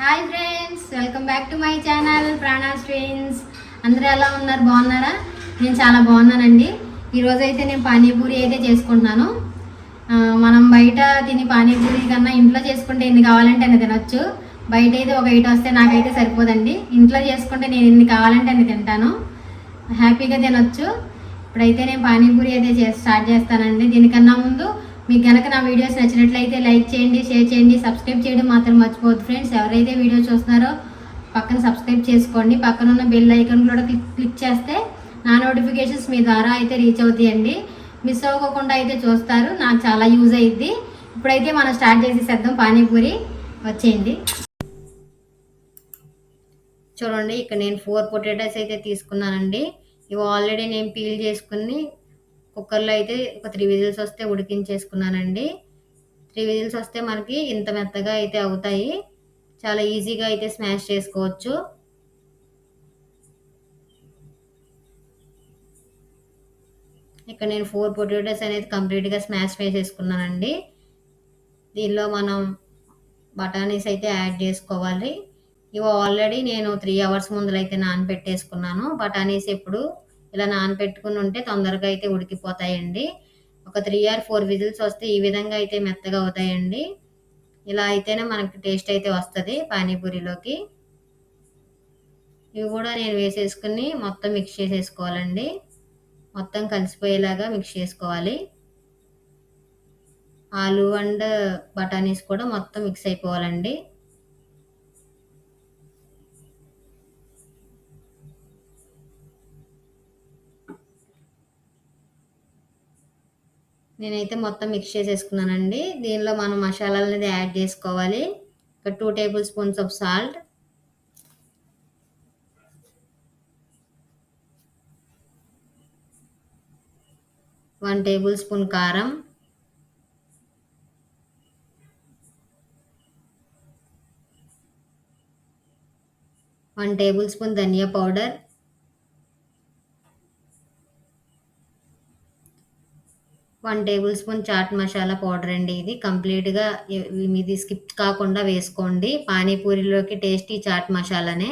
Hi friends welcome back to my channel ప్రాణా ట్రైన్స్ అందరూ ఎలా ఉన్నారు? బాగున్నారా? నేను చాలా బాగున్నానండి. ఈరోజు అయితే నేను పానీపూరి అయితే చేసుకుంటున్నాను. మనం బయట తిని పానీపూరి కన్నా ఇంట్లో చేసుకుంటే ఎన్ని కావాలంటే అన్ని తినొచ్చు. బయట అయితే ఒక ఎయిట్ వస్తే నాకైతే సరిపోదండి. ఇంట్లో చేసుకుంటే నేను ఎన్ని కావాలంటే అన్ని తింటాను. హ్యాపీగా తినొచ్చు. ఇప్పుడైతే నేను పానీపూరి అయితే చే స్టార్ట్ చేస్తానండి. దీనికన్నా ముందు మీకు కనుక నా వీడియోస్ నచ్చినట్లయితే లైక్ చేయండి షేర్ చేయండి సబ్స్క్రైబ్ చేయడం మాత్రం మర్చిపోవద్దు ఫ్రెండ్స్. ఎవరైతే వీడియో చూస్తున్నారో పక్కన సబ్స్క్రైబ్ చేసుకోండి. పక్కన ఉన్న బెల్ ఐకాన్ కూడా క్లిక్ క్లిక్ చేస్తే నా నోటిఫికేషన్స్ మీ ద్వారా అయితే రీచ్ అవుతాయండి. మిస్ అవ్వకుండా అయితే చూస్తారు. నాకు చాలా యూజ్ అయ్యిద్ది ఇప్పుడైతే మనం స్టార్ట్ చేసేసేద్దాం. పానీపూరి వచ్చేయండి. చూడండి ఇక్కడ నేను ఫోర్ పొటాటోస్ అయితే తీసుకున్నానండి. ఇవి ఆల్రెడీ నేను పీల్ చేసుకుని కుక్కర్లో అయితే ఒక త్రీ విజిల్స్ వస్తే ఉడికించేసుకున్నానండి. త్రీ విజిల్స్ వస్తే మనకి ఇంత మెత్తగా అయితే అవుతాయి. చాలా ఈజీగా అయితే స్మాష్ చేసుకోవచ్చు. ఇక్కడ నేను ఫోర్ పొటాటోస్ అనేది కంప్లీట్గా స్మాష్ వేసేసుకున్నానండి దీనిలో మనం బఠానీస్ అయితే యాడ్ చేసుకోవాలి. ఇవి ఆల్రెడీ నేను త్రీ అవర్స్ ముందులైతే నానబెట్టేసుకున్నాను. బఠానీస్ ఎప్పుడు ఇలా నానబెట్టుకుని ఉంటే తొందరగా అయితే ఉడికిపోతాయండి. ఒక త్రీ ఆర్ ఫోర్ విజిల్స్ వస్తే ఈ విధంగా అయితే మెత్తగా అవుతాయండి. ఇలా అయితేనే మనకి టేస్ట్ అయితే వస్తుంది పానీపూరిలోకి. ఇవి కూడా నేను వేసేసుకుని మొత్తం మిక్స్ చేసేసుకోవాలండి. మొత్తం కలిసిపోయేలాగా మిక్స్ చేసుకోవాలి. ఆలు అండ్ బఠానీస్ కూడా మొత్తం మిక్స్ అయిపోవాలండి. నేనైతే మొత్తం మిక్స్ చేసేసుకున్నానండి. దీనిలో మనం మసాలాలు అనేది యాడ్ చేసుకోవాలి. ఒక two tablespoons of salt one tablespoon కారం. వన్ టేబుల్ స్పూన్ ధనియా powder one tablespoon chaat masala powder అండి ఇది. కంప్లీట్గా ఇది స్కిప్ కాకుండా వేసుకోండి. పానీపూరిలోకి టేస్టీ చాట్ మసాలానే.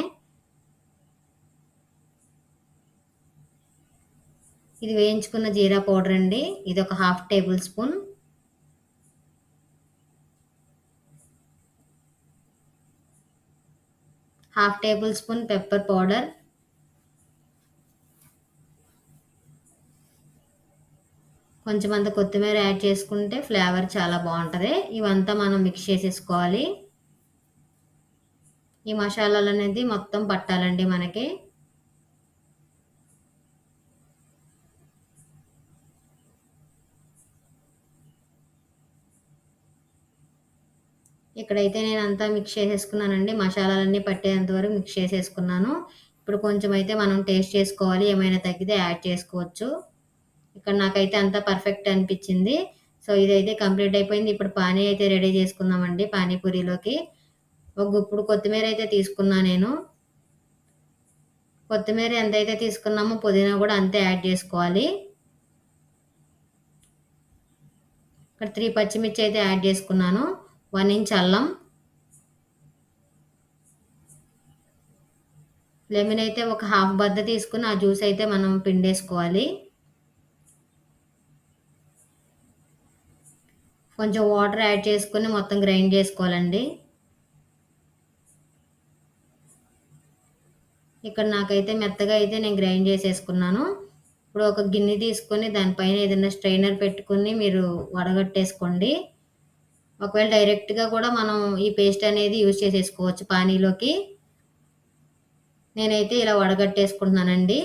ఇది వేయించుకున్న జీరా పౌడర్ అండి. ఇది ఒక half tablespoon. Half tablespoon pepper powder. కొంచెం అంత కొత్తిమీర యాడ్ చేసుకుంటే ఫ్లేవర్ చాలా బాగుంటుంది. ఇవంతా మనం మిక్స్ చేసేసుకోవాలి. ఈ మసాలాలు అనేది మొత్తం పట్టాలండి మనకి. ఇక్కడైతే నేను అంతా మిక్స్ చేసేసుకున్నానండి. మసాలాలన్నీ పట్టేంత వరకు మిక్స్ చేసేసుకున్నాను. ఇప్పుడు కొంచెం అయితే మనం టేస్ట్ చేసుకోవాలి. ఏమైనా తగ్గితే యాడ్ చేసుకోవచ్చు. ఇక్కడ నాకైతే అంతా పర్ఫెక్ట్ అనిపించింది. సో ఇదైతే కంప్లీట్ అయిపోయింది. ఇప్పుడు పానీ అయితే రెడీ చేసుకుందామండి పానీపూరిలోకి. ఒక గుప్పుడు కొత్తిమీర అయితే తీసుకున్నా నేను. కొత్తిమీర ఎంత అయితే తీసుకున్నామో పుదీనా కూడా అంతే యాడ్ చేసుకోవాలి. ఇక్కడ త్రీ పచ్చిమిర్చి అయితే యాడ్ చేసుకున్నాను. వన్ ఇంచ్ అల్లం. లెమన్ అయితే ఒక హాఫ్ బద్ద తీసుకుని ఆ జ్యూస్ అయితే మనం పిండేసుకోవాలి. కొంచెం వాటర్ యాడ్ చేసుకొని మొత్తం గ్రైండ్ చేసుకోవాలండి. ఇక్కడ నాకైతే మెత్తగా అయితే నేను గ్రైండ్ చేసేసుకున్నాను. ఇప్పుడు ఒక గిన్నె తీసుకొని దానిపైన ఏదైనా స్ట్రైనర్ పెట్టుకుని మీరు వడగట్టేసుకోండి. ఒకవేళ డైరెక్ట్గా కూడా మనం ఈ పేస్ట్ అనేది యూజ్ చేసేసుకోవచ్చు పానీలోకి. నేనైతే ఇలా వడగట్టేసుకుంటున్నానండి.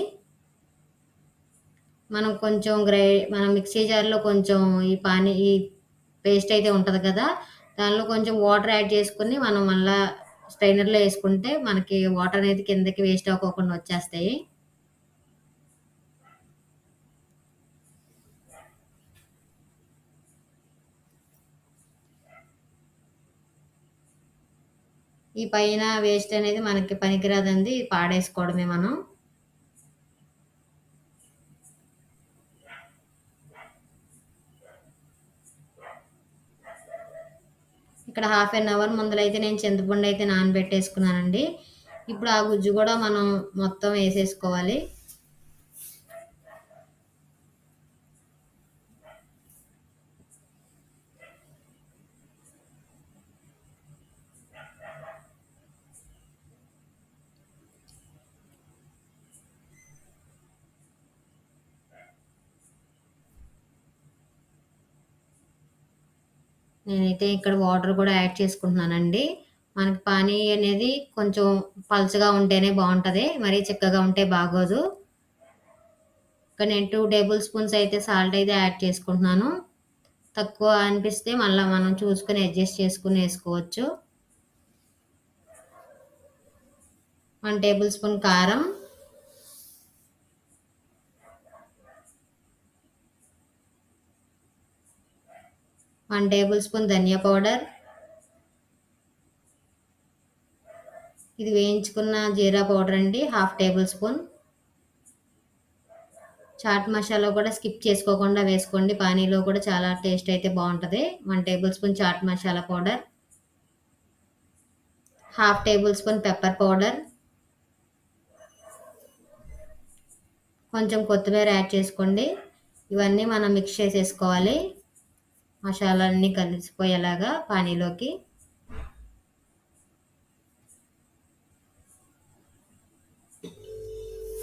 మనం కొంచెం గ్రై మనం మిక్సీ జార్లో కొంచెం ఈ పానీ ఈ పేస్ట్ అయితే ఉంటుంది కదా దానిలో కొంచెం వాటర్ యాడ్ చేసుకుని మనం మళ్ళా స్ట్రైనర్లో వేసుకుంటే మనకి వాటర్ అనేది కిందకి వేస్ట్ అవ్వకుండా వచ్చేస్తాయి. ఈ పైన వేస్ట్ అనేది మనకి పనికిరాదండి పాడేసుకోవడమే మనం. ఇక్కడ హాఫ్ అన్ అవర్ ముందలైతే నేను చింతపండు అయితే నానబెట్టేసుకున్నానండి. ఇప్పుడు ఆ గుజ్జు కూడా మనం మొత్తం వేసేసుకోవాలి. నేనైతే ఇక్కడ వాటర్ కూడా యాడ్ చేసుకుంటున్నానండి. మనకి పానీ అనేది కొంచెం పల్చగా ఉంటేనే బాగుంటుంది. మరీ చిక్కగా ఉంటే బాగోదు. ఇక్కడ నేను టూ టేబుల్ స్పూన్స్ అయితే సాల్ట్ అయితే యాడ్ చేసుకుంటున్నాను. తక్కువ అనిపిస్తే మళ్ళీ మనం చూసుకొని అడ్జస్ట్ చేసుకుని వేసుకోవచ్చు. వన్ టేబుల్ స్పూన్ కారం. వన్ టేబుల్ స్పూన్ ధనియా పౌడర్. ఇది వేయించుకున్న జీరా పౌడర్ అండి half tablespoon. Chaat masala కూడా స్కిప్ చేసుకోకుండా వేసుకోండి పానీలో కూడా చాలా టేస్ట్ అయితే బాగుంటుంది. One tablespoon chaat masala powder. Half tablespoon pepper powder. కొంచెం కొత్తిమీర యాడ్ చేసుకోండి. ఇవన్నీ మనం మిక్స్ చేసేసుకోవాలి. మసాలాలన్నీ కలిసిపోయేలాగా పానీలోకి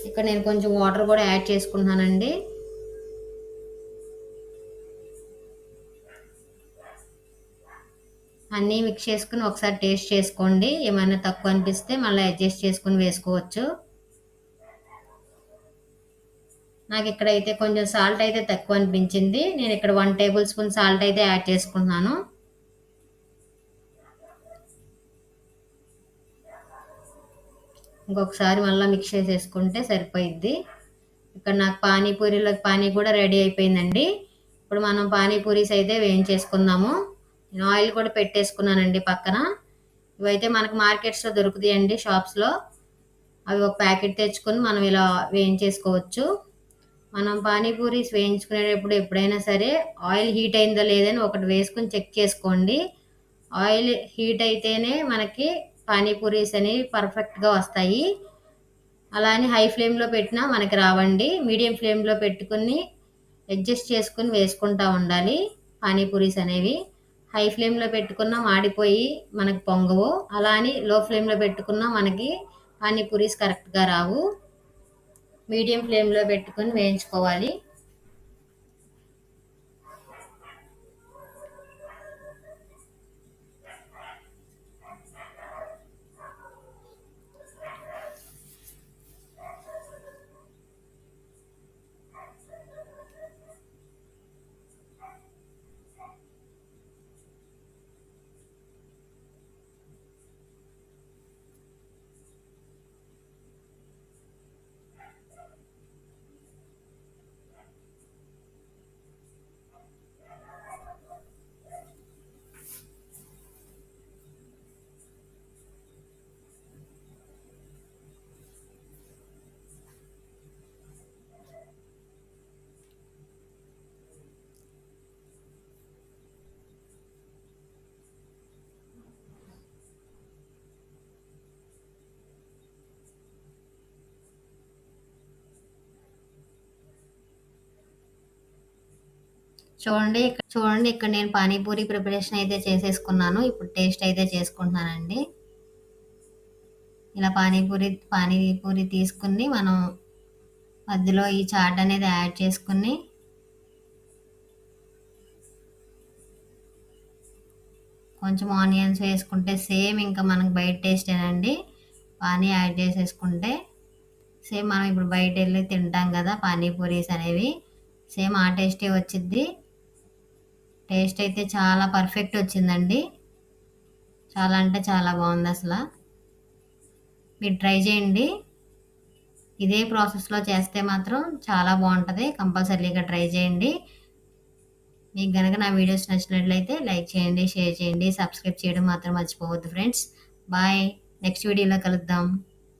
ఇక్కడ నేను కొంచెం వాటర్ కూడా యాడ్ చేసుకుంటున్నానండి. అన్నీ మిక్స్ చేసుకుని ఒకసారి టేస్ట్ చేసుకోండి. ఏమైనా తక్కువ అనిపిస్తే మళ్ళీ అడ్జస్ట్ చేసుకుని వేసుకోవచ్చు. నాకు ఇక్కడైతే కొంచెం సాల్ట్ అయితే తక్కువ అనిపించింది నేను ఇక్కడ వన్ టేబుల్ స్పూన్ సాల్ట్ అయితే యాడ్ చేసుకున్నాను ఇంకొకసారి మళ్ళీ మిక్స్ చేసేసుకుంటే సరిపోయిద్ది. ఇక్కడ నాకు పానీపూరిలో పానీ కూడా రెడీ అయిపోయిందండి. ఇప్పుడు మనం పానీపూరీస్ అయితే వేయించేసుకుందాము. నేను ఆయిల్ కూడా పెట్టేసుకున్నానండి పక్కన. ఇవైతే మనకు మార్కెట్స్లో దొరుకుతాయండి షాప్స్లో. అవి ఒక ప్యాకెట్ తెచ్చుకొని మనం ఇలా వేయించేసుకోవచ్చు. మనం పానీపూరీస్ వేయించుకునేటప్పుడు ఎప్పుడైనా సరే ఆయిల్ హీట్ అయిందో లేదని ఒకటి వేసుకొని చెక్ చేసుకోండి. ఆయిల్ హీట్ అయితేనే మనకి పానీపూరీస్ అనేవి పర్ఫెక్ట్గా వస్తాయి. అలా అని హై ఫ్లేమ్లో పెట్టినా మనకి రావండి. మీడియం ఫ్లేమ్లో పెట్టుకుని అడ్జస్ట్ చేసుకుని వేసుకుంటూ ఉండాలి పానీపూరీస్ అనేవి. హై ఫ్లేమ్లో పెట్టుకున్నా మాడిపోయి మనకు పొంగవు. అలా అని లో ఫ్లేమ్లో పెట్టుకున్నా మనకి పానీపూరీస్ కరెక్ట్గా రావు. మీడియం ఫ్లేమ్లో పెట్టుకొని వేయించుకోవాలి. చూడండి ఇక్కడ చూడండి ఇక్కడ నేను పానీపూరి ప్రిపరేషన్ అయితే చేసేసుకున్నాను. ఇప్పుడు టేస్ట్ అయితే చేసుకుంటున్నానండి. ఇలా పానీపూరి పానీపూరి తీసుకుని మనం మధ్యలో ఈ చాట్ అనేది యాడ్ చేసుకుని కొంచెం ఆనియన్స్ వేసుకుంటే సేమ్ ఇంకా మనకు బయట టేస్టేనండి పానీ యాడ్ చేసేసుకుంటే సేమ్ మనం ఇప్పుడు బయట వెళ్ళి తింటాం కదా పానీపూరీస్ అనేవి. సేమ్ ఆ టేస్టే వచ్చిద్ది. టేస్ట్ అయితే చాలా పర్ఫెక్ట్ వచ్చిందండి. చాలా అంటే చాలా బాగుంది అసలు. మీరు ట్రై చేయండి. ఇదే ప్రాసెస్లో చేస్తే మాత్రం చాలా బాగుంటుంది. కంపల్సరీగా ట్రై చేయండి. మీకు కనుక నా వీడియోస్ నచ్చినట్లయితే లైక్ చేయండి షేర్ చేయండి సబ్స్క్రైబ్ చేయడం మాత్రం మర్చిపోవద్దు ఫ్రెండ్స్. బాయ్. నెక్స్ట్ వీడియోలో కలుద్దాం.